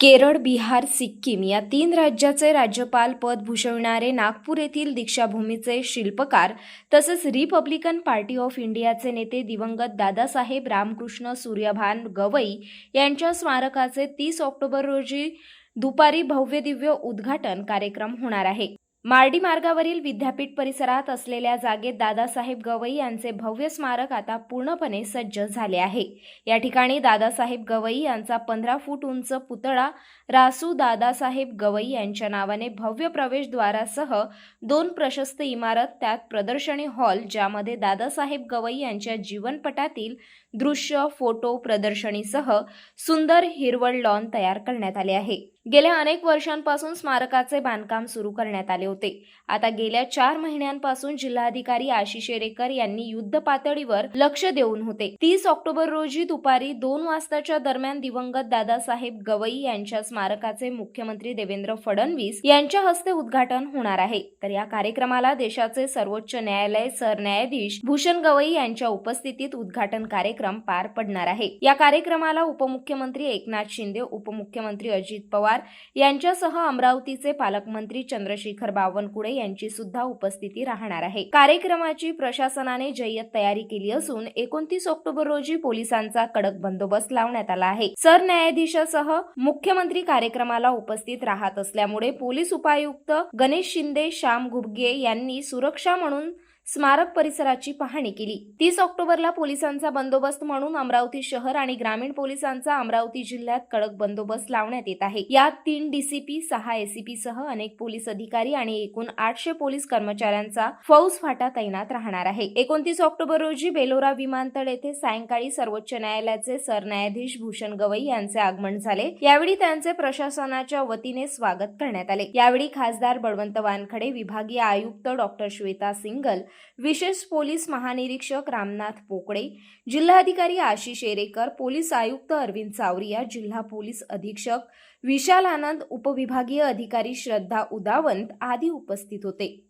केरळ बिहार सिक्कीम या तीन राज्याचे राज्यपाल पद भूषवणारे नागपूर येथील दीक्षाभूमीचे शिल्पकार तसेच रिपब्लिकन पार्टी ऑफ इंडियाचे नेते दिवंगत दादासाहेब रामकृष्ण सूर्यभान गवई यांच्या स्मारकाचे तीस ऑक्टोबर रोजी दुपारी भव्य दिव्य उद्घाटन कार्यक्रम होणार आहे. मार्डी मार्गावरील विद्यापीठ परिसरात असलेल्या जागेत दादासाहेब गवई यांचे भव्य स्मारक आता पूर्णपणे सज्ज झाले आहे. या ठिकाणी दादासाहेब गवई यांचा पंधरा फूट उंच पुतळा रासू दादासाहेब गवई यांच्या नावाने भव्य प्रवेशद्वारासह दोन प्रशस्त इमारत त्यात प्रदर्शनी हॉल ज्यामध्ये दादासाहेब गवई यांच्या जीवनपटातील दृश्य फोटो प्रदर्शनीसह सुंदर हिरवळ लॉन तयार करण्यात आले आहे. गेल्या अनेक वर्षांपासून स्मारकाचे बांधकाम सुरू करण्यात आले होते. आता गेल्या चार महिन्यांपासून जिल्हाधिकारी आशिष शेरेकर यांनी युद्ध पातळीवर लक्ष देऊन होते. तीस ऑक्टोबर रोजी दुपारी दोन वाजताच्या दरम्यान दिवंगत दादासाहेब गवई यांच्या स्मारकाचे मुख्यमंत्री देवेंद्र फडणवीस यांच्या हस्ते उद्घाटन होणार आहे. तर या कार्यक्रमाला देशाचे सर्वोच्च न्यायालय सरन्यायाधीश भूषण गवई यांच्या उपस्थितीत उद्घाटन कार्यक्रम पार पडणार आहे. या कार्यक्रमाला उपमुख्यमंत्री एकनाथ शिंदे उपमुख्यमंत्री अजित पवार पवार यांच्यासह अमरावतीचे पालकमंत्री चंद्रशेखर बावनकुळे यांची सुद्धा उपस्थिती राहणार आहे. कार्यक्रमाची प्रशासनाने जय्यत तयारी केली असून एकोणतीस ऑक्टोबर रोजी पोलिसांचा कडक बंदोबस्त लावण्यात आला आहे. सरन्यायाधीशासह मुख्यमंत्री कार्यक्रमाला उपस्थित राहत असल्यामुळे पोलीस उपायुक्त गणेश शिंदे श्याम घुबगे यांनी सुरक्षा म्हणून स्मारक परिसराची पाहणी केली. तीस ऑक्टोबरला पोलिसांचा बंदोबस्त म्हणून अमरावती शहर आणि ग्रामीण पोलिसांचा अमरावती जिल्ह्यात कडक बंदोबस्त लावण्यात येत आहे. यात तीन डीसीपी सहा एसीपी सह अनेक पोलीस अधिकारी आणि एकूण आठशे पोलीस कर्मचाऱ्यांचा फौज फाटा तैनात राहणार आहे. एकोणतीस ऑक्टोबर रोजी बेलोरा विमानतळ येथे सायंकाळी सर्वोच्च न्यायालयाचे सरन्यायाधीश भूषण गवई यांचे आगमन झाले. यावेळी त्यांचे प्रशासनाच्या वतीने स्वागत करण्यात आले. यावेळी खासदार बळवंत वानखडे विभागीय आयुक्त डॉक्टर श्वेता सिंगल विशेष पोलीस महानिरीक्षक रामनाथ पोकळे जिल्हाधिकारी आशिष एरेकर पोलीस आयुक्त अरविंद सावरिया जिल्हा पोलीस अधीक्षक विशाल आनंद उपविभागीय अधिकारी श्रद्धा उदावंत आदी उपस्थित होते.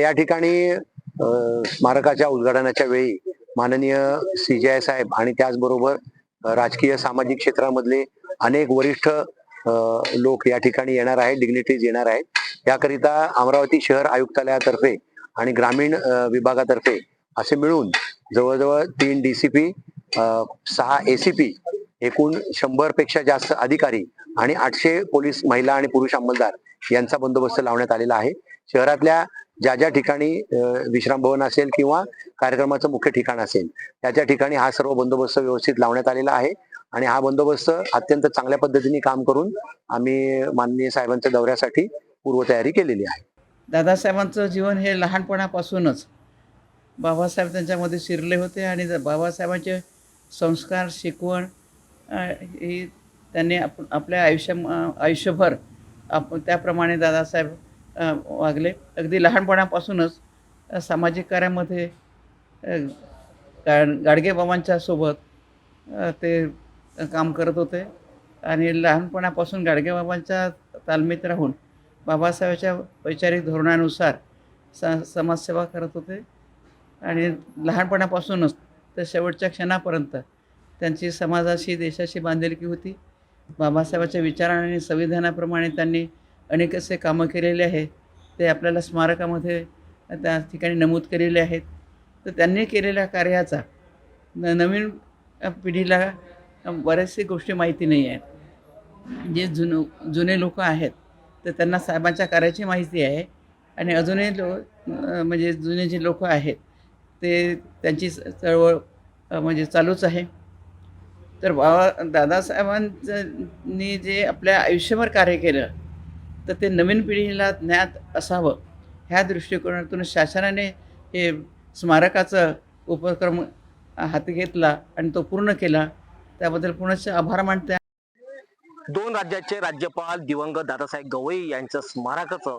या ठिकाणी स्मारकाच्या उद्घाटनाच्या वेळी माननीय सीजीआय साहेब आणि त्याचबरोबर राजकीय सामाजिक क्षेत्रामधले अनेक वरिष्ठ लोक या ठिकाणी येणार आहेत डिग्निटीज येणार आहेत. याकरिता अमरावती शहर आयुक्तालयातर्फे आणि ग्रामीण विभागातर्फे असे मिळून जवळजवळ तीन डीसीपी सहा एसीपी एकूण शंभरपेक्षा जास्त अधिकारी आणि आठशे पोलीस महिला आणि पुरुष अंमलदार यांचा बंदोबस्त लावण्यात आलेला आहे. शहरातल्या ज्या ज्या ठिकाणी विश्रामभवन विश्राम भवन असेल किंवा कार्यक्रमाचं मुख्य ठिकाण असेल त्या त्या ठिकाणी हा सर्व बंदोबस्त व्यवस्थित लावण्यात आलेला आहे. आणि हा बंदोबस्त अत्यंत चांगल्या पद्धतीने काम करून आम्ही माननीय साहेबांच्या दौऱ्यासाठी पूर्वतयारी केलेली आहे. दादासाहेबांचं जीवन हे लहानपणापासूनच. बाबासाहेब त्यांच्यामध्ये शिरले होते आणि बाबासाहेबांचे संस्कार शिकवण ही त्यांनी आप आपल्या आयुष्या आयुष्यभर आप त्याप्रमाणे दादासाहेब वागले. अगदी लहानपणापासूनच सामाजिक कार्यामध्ये गा गाडगे बाबांच्या सोबत ते काम करत होते. आणि लहानपणापासून गाडगेबाबांच्या तालमीत राहून बाबासाहेबांच्या वैचारिक धोरणानुसार स समाजसेवा करत होते. आणि लहानपणापासूनच तर शेवटच्या क्षणापर्यंत त्यांची समाजाशी देशाशी बांधिलकी होती. बाबासाहेबांच्या विचाराने आणि संविधानाप्रमाणे त्यांनी अनेक असे कामं केलेले आहे ते आपल्याला स्मारकामध्ये त्या ठिकाणी नमूद केलेले आहेत. तर त्यांनी केलेल्या कार्याचा न नवीन पिढीला बऱ्याचशा गोष्टी माहिती नाही आहेत. जे जुन जुने लोक आहेत तर त्यांना साहेबांच्या कार्याची माहिती आहे. आणि अजूनही लो म्हणजे जुने जे लोक आहेत ते त्यांची चळवळ म्हणजे चालूच आहे. तर बाबा दादासाहेबांनी जे आपल्या आयुष्यभर कार्य केलं तर ते नवीन पिढीला ज्ञात असावं. ह्या दृष्टिकोनातून शासनाने हे स्मारकाचं उपक्रम हाती घेतला आणि तो पूर्ण केला. त्याबद्दल पुनश्च आभार मानते. दोन राज्याचे राज्यपाल दिवंगत दादासाहेब गवई यांचं स्मारकाचं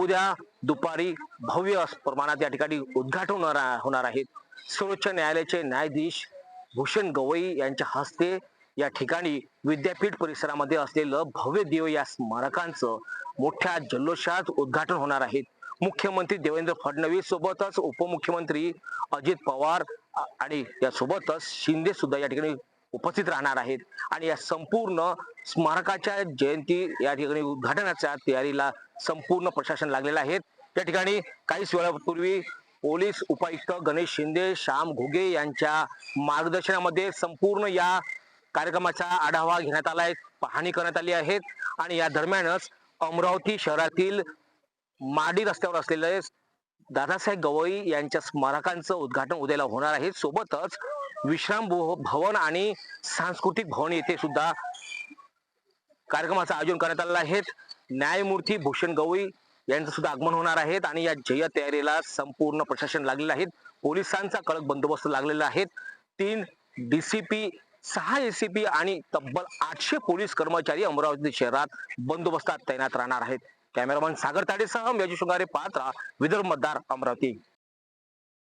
उद्या दुपारी भव्य प्रमाणात या ठिकाणी उद्घाटन होणार आहेत सर्वोच्च न्यायालयाचे न्यायाधीश भूषण गवई यांच्या हस्ते या ठिकाणी विद्यापीठ परिसरामध्ये असलेलं भव्य देव या स्मारकांचं मोठ्या जल्लोषात उद्घाटन होणार आहे. मुख्यमंत्री देवेंद्र फडणवीस सोबतच उपमुख्यमंत्री अजित पवार आणि यासोबतच शिंदे सुद्धा या ठिकाणी उपस्थित राहणार आहेत. आणि या संपूर्ण स्मारकाच्या जयंती या ठिकाणी उद्घाटनाच्या तयारीला संपूर्ण प्रशासन लागलेलं आहे. या ठिकाणी काहीच वेळापूर्वी पोलीस उपायुक्त गणेश शिंदे श्याम घुगे यांच्या मार्गदर्शनामध्ये संपूर्ण या कार्यक्रमाचा आढावा घेण्यात आलाय पाहणी करण्यात आली आहे. आणि या दरम्यानच अमरावती शहरातील माडी रस्त्यावर असलेले दादासाहेब गवई यांच्या स्मारकांचं उद्घाटन उद्याला होणार आहे. सोबतच विश्राम भवन आणि सांस्कृतिक भवन येथे सुद्धा कार्यक्रमाचं आयोजन करण्यात आलेलं आहे. न्यायमूर्ती भूषण गवई यांचं सुद्धा आगमन होणार आहे आणि या जय तयारीला संपूर्ण प्रशासन लागलेलं आहे. पोलिसांचा कडक बंदोबस्त लागलेला आहे. तीन डीसीपी सहा एसीपी आणि तब्बल आठशे पोलीस कर्मचारी अमरावती शहरात बंदोबस्तात तैनात राहणार आहेत. कॅमेरामन सागर ताडेसह मेजू शृंगारे पात्रा विदर्भ मतदार अमरावती.